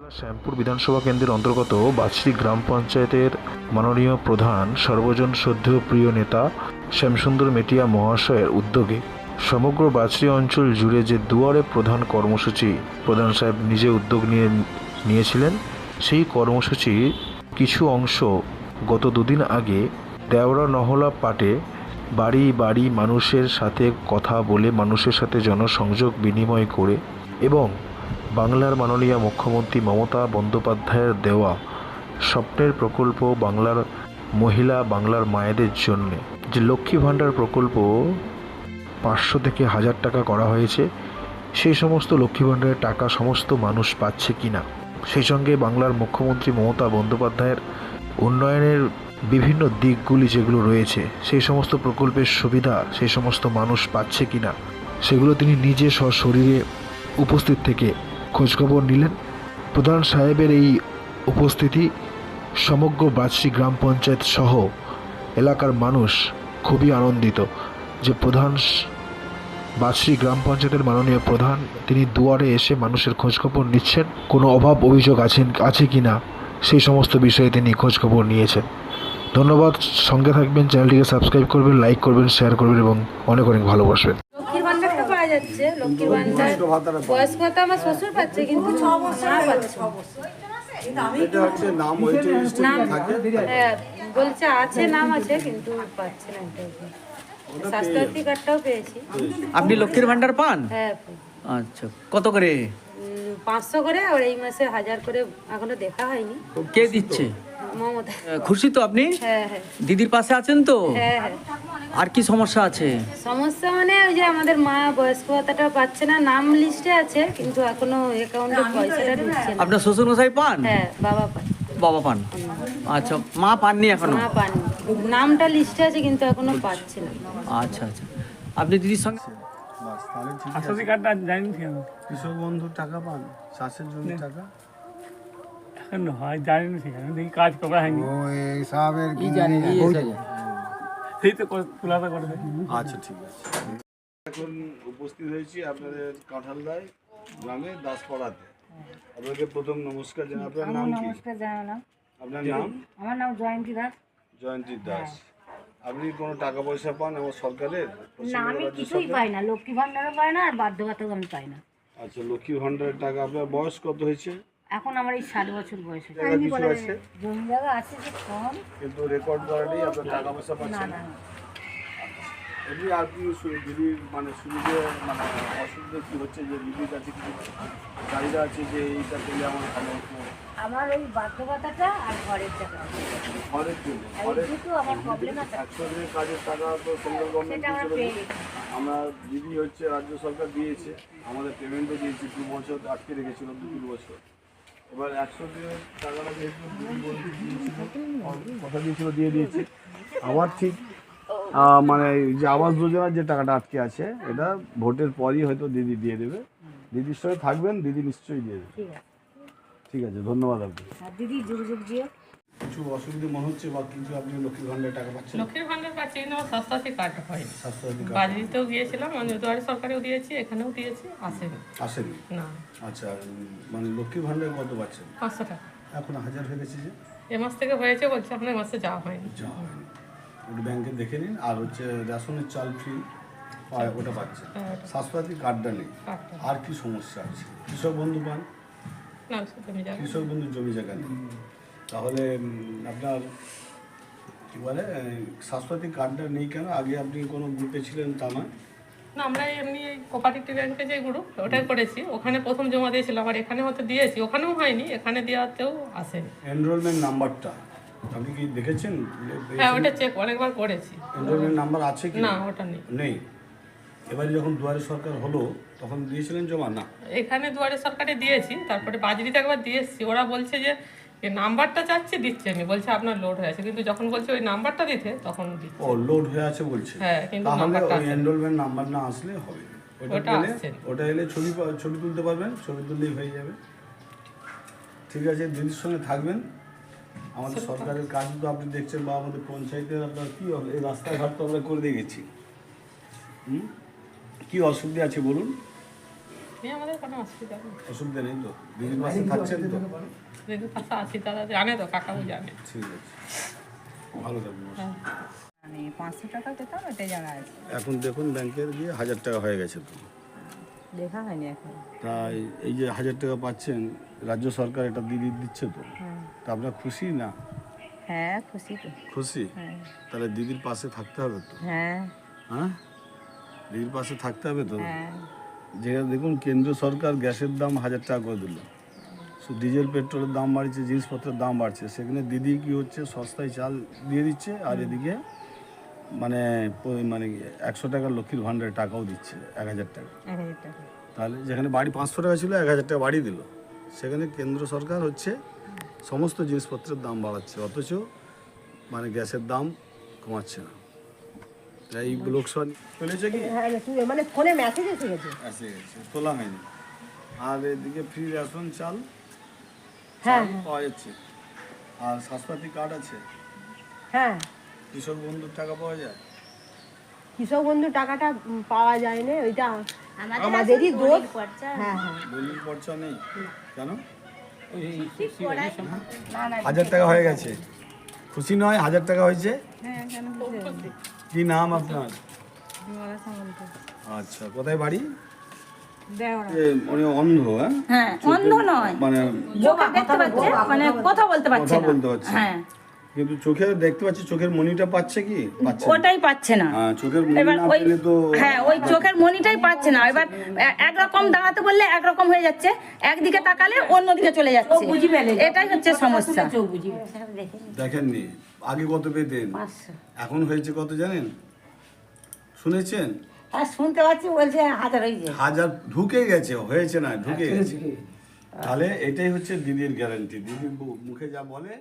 শ্যামপুর বিধানসভা কেন্দ্রের অন্তর্গত বাছড়ি গ্রাম পঞ্চায়েতের মাননীয় প্রধান, সর্বজন শ্রদ্ধেয় প্রিয় নেতা শ্যামসুন্দর মেটিয়া মহাশয়ের উদ্যোগে সমগ্র বাছড়ি অঞ্চল জুড়ে যে দুয়ারে প্রধান কর্মসূচি প্রধান সাহেব নিজে উদ্যোগ নিয়ে নিয়েছিলেন, সেই কর্মসূচির কিছু অংশ গত দুদিন আগে দেওরা নহলা পাটে বাড়ি বাড়ি মানুষের সাথে কথা বলে মানুষের সাথে জনসংযোগ বিনিময় করে এবং বাংলার মাননীয় মুখ্যমন্ত্রী মমতা বন্দ্যোপাধ্যায়ের দেওয়া স্বপ্নের প্রকল্প বাংলার মহিলা বাংলার মায়েদের জন্য। যে লক্ষ্মী ভাণ্ডার প্রকল্প পাঁচশো থেকে হাজার টাকা করা হয়েছে, সেই সমস্ত লক্ষ্মী ভাণ্ডারের টাকা সমস্ত মানুষ পাচ্ছে কি না সেই সঙ্গে বাংলার মুখ্যমন্ত্রী মমতা বন্দ্যোপাধ্যায়ের উন্নয়নের বিভিন্ন দিকগুলি যেগুলো রয়েছে, সেই সমস্ত প্রকল্পের সুবিধা, সেই সমস্ত মানুষ পাচ্ছে কি না সেগুলো তিনি নিজে সশরীরে উপস্থিত থেকে খোঁজখবর নিলেন। প্রধান সাহেবের এই উপস্থিতি সমগ্র বাজরি গ্রাম পঞ্চায়েত সহ এলাকার মানুষ খুবই আনন্দিত যে প্রধান বাজরি গ্রাম পঞ্চায়েতের মাননীয় প্রধান তিনি দুয়ারে এসে মানুষের খোঁজখবর নিচ্ছেন। কোনো অভাব অভিযোগ আছেন, আছে কি না সেই সমস্ত বিষয়ে তিনি খোঁজখবর নিয়েছেন। ধন্যবাদ। সঙ্গে থাকবেন, চ্যানেলটিকে সাবস্ক্রাইব করবেন, লাইক করবেন, শেয়ার করবেন এবং অনেক অনেক ভালোবাসবেন। যাচ্ছে লক্ষ্মীর ভান্ডার বয়স্ক ভাতা আমার শ্বশুর পাচ্ছে কিন্তু মা পাচ্ছে। এটা হচ্ছে নাম হ্যাঁ বলছে আছে নাম আছে কিন্তু পাচ্ছে না স্বাস্থ্যসাথী কার্ডটাও পেয়েছি। আপনি লক্ষ্মীর ভান্ডার পান? হ্যাঁ আচ্ছা কত করে? পাঁচশো করে আর এই মাসে হাজার করে এখনও দেখা হয়নি। কে দিচ্ছে? মমতা। খুশি তো আপনি? হ্যাঁ হ্যাঁ। দিদির পাশে আছেন তো? হ্যাঁ আর কি সমস্যা আছে? সমস্যা মানে ওই যে আমাদের মা বয়স্ক ভাতাটা পাচ্ছে না নাম লিস্টে আছে কিন্তু এখনও অ্যাকাউন্টে পয়সাটা ঢুকছে না। আপনার শ্বশুর মশাই পান? হ্যাঁ বাবা পাচ্ছে বাবা পান। আচ্ছা মা পাননি এখনও? মা পাননি। নামটা লিস্টে আছে কিন্তু এখনও পাচ্ছে না। আচ্ছা আচ্ছা। আপনি দিদির সঙ্গে বাস তাহলে ঠিক আছে। স্বাস্থ্যসাথী কার্ডটা জানি কেন কৃষক বন্ধুর টাকা পান চাষের জন্য টাকা। হয় জানি না সেখানে। দেখি কাজ করা হয়নি। ও সেই তো করে আচ্ছা ঠিক আছে। এখন উপস্থিত হয়েছি আপনাদের কাঁঠালদায় গ্রামে দাসপাড়াতে। আপনাকে প্রথম নমস্কার জানাই। আপনার নাম কি? নমস্কার জানালাম। আপনার নাম? আমার নাম জয়ন্তী দাস। জয়ন্তী দাস। আপনি কোনো টাকা পয়সা পান আমার সরকারের? না আমি কিছুই পাই না। লক্ষ্মী ভান্ডারও পাই না আর বাধ্য আমি পাই না। আচ্ছা লক্ষ্মী ভান্ডারের টাকা আপনার বয়স কত হয়েছে? এখন আমার এই ষাট বছর বয়স হয়েছে। জায়গা আছে? জমি জায়গা আছে যে কম। কিন্তু রেকর্ড করা নেই আপনার টাকা পয়সা পাচ্ছেন? না। এমনি আর কি দিদির মানে সুবিধে মানে অসুবিধা কি হচ্ছে যে দিদির কাছে কিছু চাহিদা আছে যে এইটা পেলে আমার ভালো হতো? আমার ওই বাধ্যবাতাটা আর ঘরের টাকা। ঘরের জন্য কাজের টাকা তো সেন্ট্রাল গভর্নমেন্ট আমরা দিদি হচ্ছে রাজ্য সরকার দিয়েছে আমাদের পেমেন্টও দিয়েছে দু বছর আটকে রেখেছিল দু তিন বছর। এবার একশো টাকাটা যেহেতু কথা দিয়েছিল দিয়ে দিয়েছি। আবার ঠিক মানে যে আবাস যোজনার যে টাকাটা আটকে আছে এটা ভোটের পরই হয়তো দিদি দিয়ে দেবে। দিদির সঙ্গে থাকবেন দিদি নিশ্চয়ই দিয়ে দেবে। ঠিক আছে। ধন্যবাদ আপনি দিদি যোগাযোগ যুগ জিও কিছু অসুবিধা মনে হচ্ছে বা কিছু আপনি লক্ষ্মী ভান্ডারের টাকা পাচ্ছেন? লক্ষ্মীর ভান্ডার পাচ্ছি কিন্তু আমার স্বাস্থ্যসাথী কার্ড হয়নি স্বাস্থ্যসাথী কার্ড বাজরিতেও গিয়েছিলাম দুয়ারে সরকারেও দিয়েছি এখানেও দিয়েছি আসেনি। আসেনি? না। আচ্ছা মানে লক্ষ্মী ভান্ডার কত পাচ্ছেন? পাঁচশো টাকা। এখন হাজার হয়ে গেছে যে? এ মাস থেকে হয়েছে বলছে আপনার মাসে যাওয়া হয়নি। যা হয়নি। ওটা ব্যাংকে দেখে নিন। আর হচ্ছে রেশনের চাল ফ্রি পায় ওটা পাচ্ছেন। স্বাস্থ্যসাথী কার্ডটা নেই। আর কি সমস্যা আছে? কৃষক বন্ধু পান? কৃষক বন্ধু জমি জায়গা নেই। তাহলে আপনার কি বলে স্বাস্থ্যসাথী কার্ডটা নেই কেন? আগে আপনি কোনো গ্রুপে ছিলেন তা নয়? না আমরা এমনি কোপারেটিভ ব্যাংকে যে গ্রুপ ওটাই করেছি। ওখানে প্রথম জমা দিয়েছিলাম আর এখানে হয়তো দিয়েছি। ওখানেও হয়নি এখানে দেওয়াতেও আসেনি। এনরোলমেন্ট নাম্বারটা আপনি কি দেখেছেন? হ্যাঁ ওটা চেক অনেকবার করেছি। এনরোলমেন্ট নাম্বার আছে কি? না ওটা নেই। নেই। এবারে যখন দুয়ারে সরকার হলো তখন দিয়েছিলেন জমা? না। এখানে দুয়ারে সরকারে দিয়েছি তারপরে বাজরিতে একবার দিয়ে এসেছি ওরা বলছে যে যে নাম্বারটা চাচ্ছি দিচ্ছি আমি বলছে আপনার লোড হয়ে আছে। কিন্তু যখন বলছে ওই নাম্বারটা দিতে তখন দিচ্ছি। ও লোড হয়ে আছে বলছে। হ্যাঁ, কিন্তু তাহলে নাম্বারটা ওই। এনরোলমেন্ট নাম্বার না আসলে হবে। ওটা আসেনি। ওটা এলে ছবি পা- ছবি তুলতে পারবেন ছবি তুললেই হয়ে যাবে। ঠিক আছে দিদির সঙ্গে থাকবেন। আমাদের সরকারের কাজ তো আপনি দেখছেন বা আমাদের পঞ্চায়েতের আপনার কী হবে? এই রাস্তাঘাট তো আমরা করে দিয়ে গেছি হুম? কী অসুবিধা আছে বলুন? নিয়ে আমাদের কোনো অসুবিধা নেই। অসুবিধা নেই তো? দিদির পাশে থাকছেন তো? দিদির পাশে আছি তারা জানে তো কাকাও জানে। ঠিক আছে। ভালো থাকবেন মানে পাঁচশো টাকা জানা আছে। এখন দেখুন ব্যাংকের গিয়ে হাজার টাকা হয়ে গেছে তো। দেখা হয়নি এখন। তাই এই যে হাজার টাকা পাচ্ছেন রাজ্য সরকার এটা দিদি দিচ্ছে তো। তা আপনার খুশি না? হ্যাঁ খুশি তো। খুশি? তাহলে দিদির পাশে থাকতে হবে তো? হ্যাঁ। হ্যাঁ? দিদির পাশে থাকতে হবে তো? হ্যাঁ। যেখানে দেখুন কেন্দ্র সরকার গ্যাসের দাম হাজার টাকা করে দিল। ডিজেল পেট্রোলের দাম বাড়ছে জিনিসপত্রের দাম বাড়ছে। সেখানে দিদি কি হচ্ছে সস্তায় চাল দিয়ে দিচ্ছে আর এদিকে মানে মানে একশো টাকার লক্ষ্মীর ভাণ্ডারে টাকাও দিচ্ছে এক হাজার টাকা। এক হাজার টাকা। তাহলে যেখানে বাড়ি পাঁচশো টাকা ছিল এক হাজার টাকা বাড়িয়ে দিল। সেখানে কেন্দ্র সরকার হচ্ছে সমস্ত জিনিসপত্রের দাম বাড়াচ্ছে অথচ মানে গ্যাসের দাম কমাচ্ছে না। এই লোকসভা চলেছে কি? হ্যাঁ মানে ফোনে মেসেজ এসে গেছে। এসে গেছে তোলা হয়নি। আর এদিকে ফ্রি রেশন চাল হ্যাঁ পাওয়া যাচ্ছে। আর স্বাস্থ্যসাথী কার্ড আছে। হ্যাঁ। কৃষক বন্ধুর টাকা পাওয়া যায়? কৃষক বন্ধু টাকাটা পাওয়া যায় না ওইটা আমাদেরই দোষ। হ্যাঁ হ্যাঁ। দলিল পর্চা নেই। কেন? হাজার টাকা হয়ে গেছে। খুশি নয় হাজার টাকা হয়েছে। কি নাম আপনার? আচ্ছা কোথায় বাড়ি? অন্ধ হ্যাঁ? হ্যাঁ অন্ধ নয়। মানে চোখে দেখতে পাচ্ছে মানে কথা বলতে পারছে কথা বলতে পারছে হ্যাঁ। কিন্তু চোখে দেখতে পাচ্ছি চোখের মনিটা পাচ্ছে কি? পাচ্ছে না। ওটাই পাচ্ছে না। হ্যাঁ চোখের মনি না পেলে তো হ্যাঁ ওই চোখের মনিটাই পাচ্ছে না। এবার এ- একরকম দাঁড়াতে বললে একরকম হয়ে যাচ্ছে। একদিকে তাকালে অন্যদিকে চলে যাচ্ছে। এটাই হচ্ছে সমস্যা। দেখেননি? আগে কত পেতেন? এখন হয়েছে কত জানেন? শুনেছেন? হ্যাঁ শুনতে পাচ্ছি বলছে হাজার হয়েছে। হাজার ঢুকে গেছে হয়েছে না ঢুকে গেছে। তাহলে এটাই হচ্ছে দিদির গ্যারান্টি দিদির মুখে যা বলে